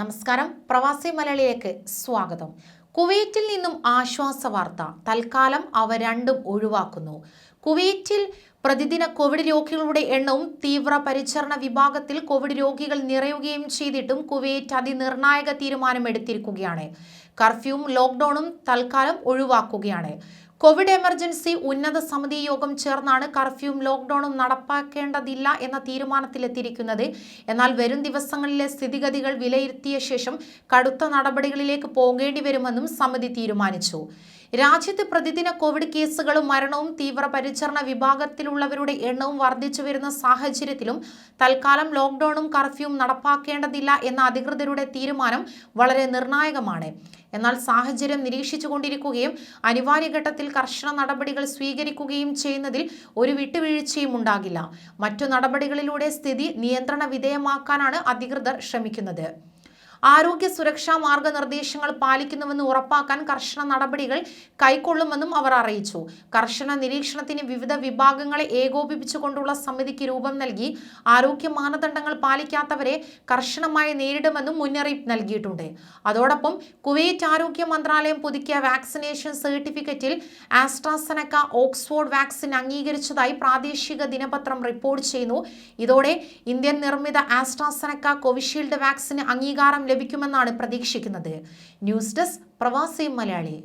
നമസ്കാരം. പ്രവാസി മലയാളിയിലേക്ക് സ്വാഗതം. കുവൈറ്റിൽ നിന്നും ആശ്വാസ വാർത്ത. തൽക്കാലം അവ രണ്ടും ഒഴിവാക്കുന്നു. കുവൈറ്റിൽ പ്രതിദിന കോവിഡ് രോഗികളുടെ എണ്ണവും തീവ്ര പരിചരണ വിഭാഗത്തിൽ കോവിഡ് രോഗികൾ നിറയുകയും ചെയ്തിട്ടും കുവൈറ്റ് അതിനിർണായക തീരുമാനമെടുത്തിരിക്കുകയാണ്. കർഫ്യൂവും ലോക്ക്ഡൌണും തൽക്കാലം ഒഴിവാക്കുകയാണ്. കോവിഡ് എമർജൻസി ഉന്നത സമിതി യോഗം ചേർന്നാണ് കർഫ്യൂവും ലോക്ക്ഡൌണും നടപ്പാക്കേണ്ടതില്ല എന്ന തീരുമാനത്തിലെത്തിയിരിക്കുന്നത്. എന്നാൽ വരും ദിവസങ്ങളിലെ സ്ഥിതിഗതികൾ വിലയിരുത്തിയ ശേഷം കടുത്ത നടപടികളിലേക്ക് പോകേണ്ടി വരുമെന്നും സമിതി തീരുമാനിച്ചു. രാജ്യത്ത് പ്രതിദിന കോവിഡ് കേസുകളും മരണവും തീവ്രപരിചരണ വിഭാഗത്തിലുള്ളവരുടെ എണ്ണവും വർദ്ധിച്ചു വരുന്ന സാഹചര്യത്തിലും തൽക്കാലം ലോക്ക്ഡൌണും കർഫ്യൂവും നടപ്പാക്കേണ്ടതില്ല എന്ന അധികൃതരുടെ തീരുമാനം വളരെ നിർണായകമാണ്. എന്നാൽ സാഹചര്യം നിരീക്ഷിച്ചുകൊണ്ടിരിക്കുകയും അനിവാര്യ ഘട്ടത്തിൽ കർശന നടപടികൾ സ്വീകരിക്കുകയും ചെയ്യുന്നതിൽ ഒരു വിട്ടുവീഴ്ചയും ഉണ്ടാകില്ല. മറ്റു നടപടികളിലൂടെ സ്ഥിതി നിയന്ത്രണ വിധേയമാക്കാനാണ് അധികൃതർ ശ്രമിക്കുന്നത്. ആരോഗ്യ സുരക്ഷാ മാർഗനിർദ്ദേശങ്ങൾ പാലിക്കുന്നുവെന്ന് ഉറപ്പാക്കാൻ കർശന നടപടികൾ കൈക്കൊള്ളുമെന്നും അവർ അറിയിച്ചു. കർശന നിരീക്ഷണത്തിന് വിവിധ വിഭാഗങ്ങളെ ഏകോപിപ്പിച്ചുകൊണ്ടുള്ള സമിതിക്ക് രൂപം നൽകി ആരോഗ്യ മാനദണ്ഡങ്ങൾ പാലിക്കാത്തവരെ കർശനമായി നേരിടുമെന്നും മുന്നറിയിപ്പ് നൽകിയിട്ടുണ്ട്. അതോടൊപ്പം കുവൈറ്റ് ആരോഗ്യ മന്ത്രാലയം പുതുക്കിയ വാക്സിനേഷൻ സർട്ടിഫിക്കറ്റിൽ ആസ്ട്രാസെനക്ക ഓക്സ്ഫോർഡ് വാക്സിൻ അംഗീകരിച്ചതായി പ്രാദേശിക ദിനപത്രം റിപ്പോർട്ട് ചെയ്യുന്നു. ഇതോടെ ഇന്ത്യൻ നിർമ്മിത ആസ്ട്രാസെനക്ക കോവിഷീൽഡ് വാക്സിന് അംഗീകാരം ലഭിക്കുമെന്നാണ് പ്രതീക്ഷിക്കുന്നത്. ന്യൂസ് ഡെസ്ക് പ്രവാസി മലയാളി.